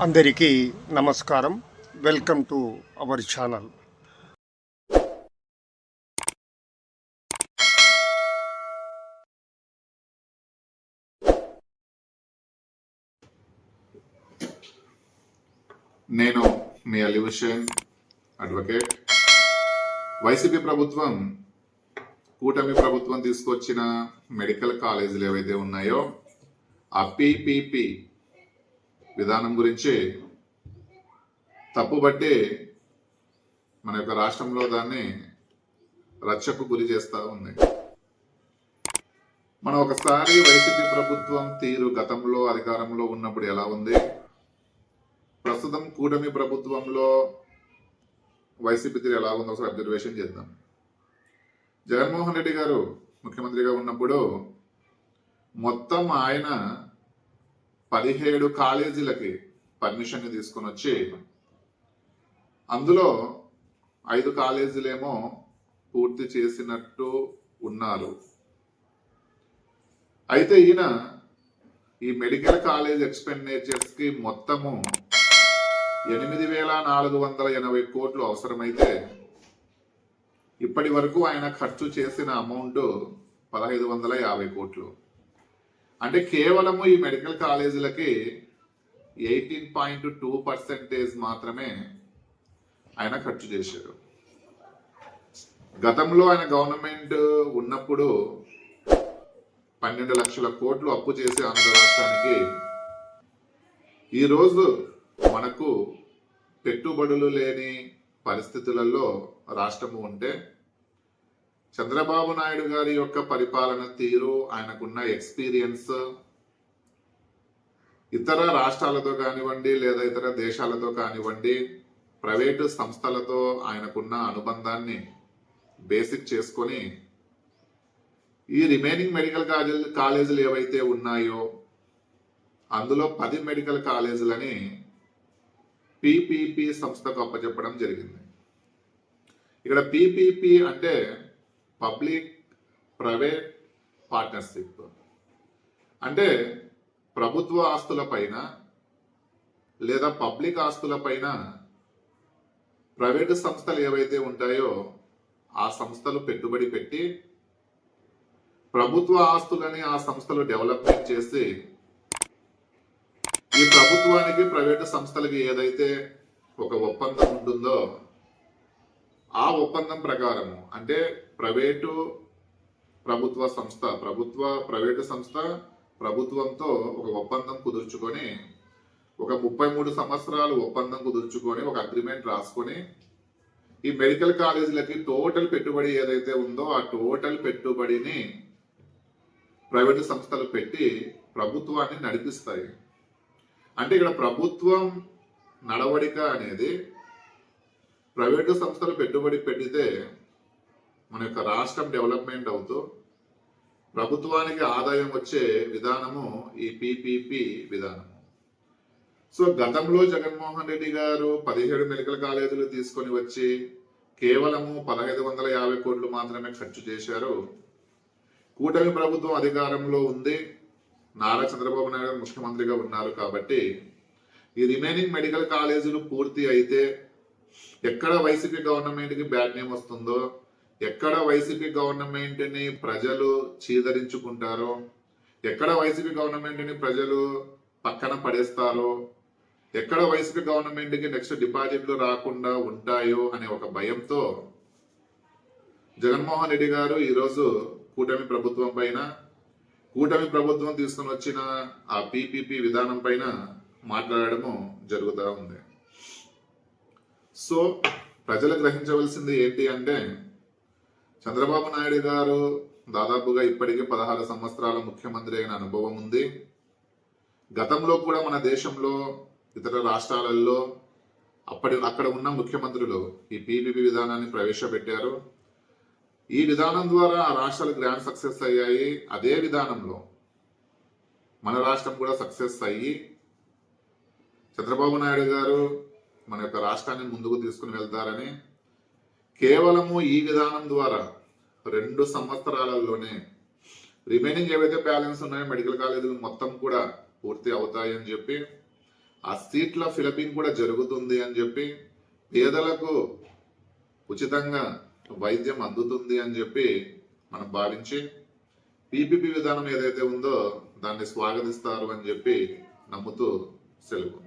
అందరికీ నమస్కారం. Welcome to our channel నేను మీ అలీ హుసేన్ అడ్వకేట్ వైసీపీ ప్రభుత్వం కూటమి ప్రభుత్వం తీసుకొచ్చిన మెడికల్ కాలేజీలు ఏవైతే ఉన్నాయో ఆ పీపీపీ విధానం గురించి తప్పుబట్టి మన యొక్క రాష్ట్రంలో దాన్ని రచ్చకు గురి చేస్తూ ఉంది. మనం ఒకసారి వైసీపీ ప్రభుత్వం తీరు గతంలో అధికారంలో ఉన్నప్పుడు ఎలా ఉంది? ప్రస్తుతం కూటమి ప్రభుత్వంలో వైసీపీ తీరు ఎలా ఉందో ఒకసారి అబ్జర్వేషన్ చేద్దాం. జగన్మోహన్ రెడ్డి గారు ముఖ్యమంత్రిగా ఉన్నప్పుడు మొత్తం ఆయన పదిహేడు కాలేజీలకి పర్మిషన్ తీసుకొని వచ్చి అందులో ఐదు కాలేజీలేమో పూర్తి చేసినట్టు ఉన్నారు. అయితే ఈయన ఈ మెడికల్ కాలేజ్ ఎక్స్పెండిచర్స్కి మొత్తము ఎనిమిది వేల నాలుగు వందల ఎనభై కోట్లు అవసరమైతే ఇప్పటి వరకు ఆయన ఖర్చు చేసిన అమౌంట్ పదహైదు వందల యాభై కోట్లు. అంటే కేవలము ఈ మెడికల్ కాలేజీలకి ఎయిటీన్ పాయింట్ టూ పర్సెంటేజ్ మాత్రమే ఆయన ఖర్చు చేశారు. గతంలో ఆయన గవర్నమెంట్ ఉన్నప్పుడు పన్నెండు లక్షల కోట్లు అప్పు చేసి ఆంధ్ర రాష్ట్రానికి ఈరోజు మనకు పెట్టుబడులు లేని పరిస్థితులలో రాష్ట్రము ఉంటే చంద్రబాబు నాయుడు గారి యొక్క పరిపాలన తీరు ఆయనకున్న ఎక్స్పీరియన్స్ ఇతర రాష్ట్రాలతో కానివ్వండి లేదా ఇతర దేశాలతో కానివ్వండి ప్రైవేటు సంస్థలతో ఆయనకున్న అనుబంధాన్ని బేసిక్ చేసుకొని ఈ రిమైనింగ్ మెడికల్ కాలేజ్ కాలేజీలు ఏవైతే ఉన్నాయో అందులో పది మెడికల్ కాలేజీలని పీపీపీ సంస్థకు అప్పచెప్పడం జరిగింది. ఇక్కడ పీపీపీ అంటే పబ్లిక్ ప్రైవేట్ పార్ట్నర్షిప్. అంటే ప్రభుత్వ ఆస్తుల పైన లేదా పబ్లిక్ ఆస్తుల పైన ప్రైవేటు సంస్థలు ఏవైతే ఉంటాయో ఆ సంస్థలు పెట్టుబడి పెట్టి ప్రభుత్వ ఆస్తులని ఆ సంస్థలు డెవలప్మెంట్ చేసి ఈ ప్రభుత్వానికి ప్రైవేటు సంస్థలకి ఏదైతే ఒక ఒప్పందం ఉంటుందో ఆ ఒప్పందం ప్రకారము అంటే ప్రైవేటు ప్రభుత్వ సంస్థ ప్రభుత్వ ప్రైవేటు సంస్థ ప్రభుత్వంతో ఒక ఒప్పందం కుదుర్చుకొని ఒక ముప్పై మూడు సంవత్సరాలు ఒప్పందం కుదుర్చుకొని ఒక అగ్రిమెంట్ రాసుకొని ఈ మెడికల్ కాలేజీలకి టోటల్ పెట్టుబడి ఏదైతే ఉందో ఆ టోటల్ పెట్టుబడిని ప్రైవేటు సంస్థలు పెట్టి ప్రభుత్వాన్ని నడిపిస్తాయి. అంటే ఇక్కడ ప్రభుత్వం నడవడిక అనేది ప్రైవేటు సంస్థలు పెట్టుబడి పెడితే మన యొక్క రాష్ట్రం డెవలప్మెంట్ అవుతూ ప్రభుత్వానికి ఆదాయం వచ్చే విధానము ఈ పిపిపి విధానం. సో గతంలో జగన్మోహన్ రెడ్డి గారు పదిహేడు మెడికల్ కాలేజీలు తీసుకొని వచ్చి కేవలము పదహైదు వందల యాభై కోట్లు మాత్రమే ఖర్చు చేశారు. కూటమి ప్రభుత్వం అధికారంలో ఉంది. నారా చంద్రబాబు నాయుడు ముఖ్యమంత్రిగా ఉన్నారు కాబట్టి ఈ రిమైనింగ్ మెడికల్ కాలేజీలు పూర్తి అయితే ఎక్కడ వైసీపీ గవర్నమెంట్కి బ్యాడ్ నేమ్ వస్తుందో ఎక్కడ వైసీపీ గవర్నమెంట్ని ప్రజలు చీదరించుకుంటారో ఎక్కడ వైసీపీ గవర్నమెంట్ని ప్రజలు పక్కన పడేస్తారో ఎక్కడ వైసీపీ గవర్నమెంట్కి నెక్స్ట్ డిపాజిట్లు రాకుండా ఉంటాయో అనే ఒక భయంతో జగన్మోహన్ రెడ్డి గారు ఈరోజు కూటమి ప్రభుత్వం పైన కూటమి ప్రభుత్వం తీసుకుని వచ్చిన ఆ పిపిపి విధానం పైన మాట్లాడడము జరుగుతూ ఉంది. సో ప్రజలు గ్రహించవలసింది ఏంటి అంటే చంద్రబాబు నాయుడు గారు దాదాపుగా ఇప్పటికే పదహారు సంవత్సరాల ముఖ్యమంత్రి అయిన అనుభవం ఉంది. గతంలో కూడా మన దేశంలో ఇతర రాష్ట్రాలలో అప్పటి అక్కడ ఉన్న ముఖ్యమంత్రులు ఈ పీపీపీ విధానాన్ని ప్రవేశపెట్టారు. ఈ విధానం ద్వారా ఆ రాష్ట్రాలు గ్రాండ్ సక్సెస్ అయ్యాయి. అదే విధానంలో మన రాష్ట్రం కూడా సక్సెస్ అయ్యి చంద్రబాబు నాయుడు గారు మన యొక్క రాష్ట్రాన్ని ముందుకు తీసుకుని వెళ్తారని కేవలము ఈ విధానం ద్వారా రెండు సంవత్సరాలలోనే రిమైనింగ్ ఏవైతే బ్యాలెన్స్ ఉన్నాయో మెడికల్ కాలేజీలు మొత్తం కూడా పూర్తి అవుతాయని చెప్పి ఆ సీట్ల ఫిలపింగ్ కూడా జరుగుతుంది అని చెప్పి పేదలకు ఉచితంగా వైద్యం అందుతుంది అని చెప్పి మనం భావించి పీపీపీ విధానం ఏదైతే ఉందో దాన్ని స్వాగతిస్తారు అని చెప్పి నమ్ముతూ సెలవు.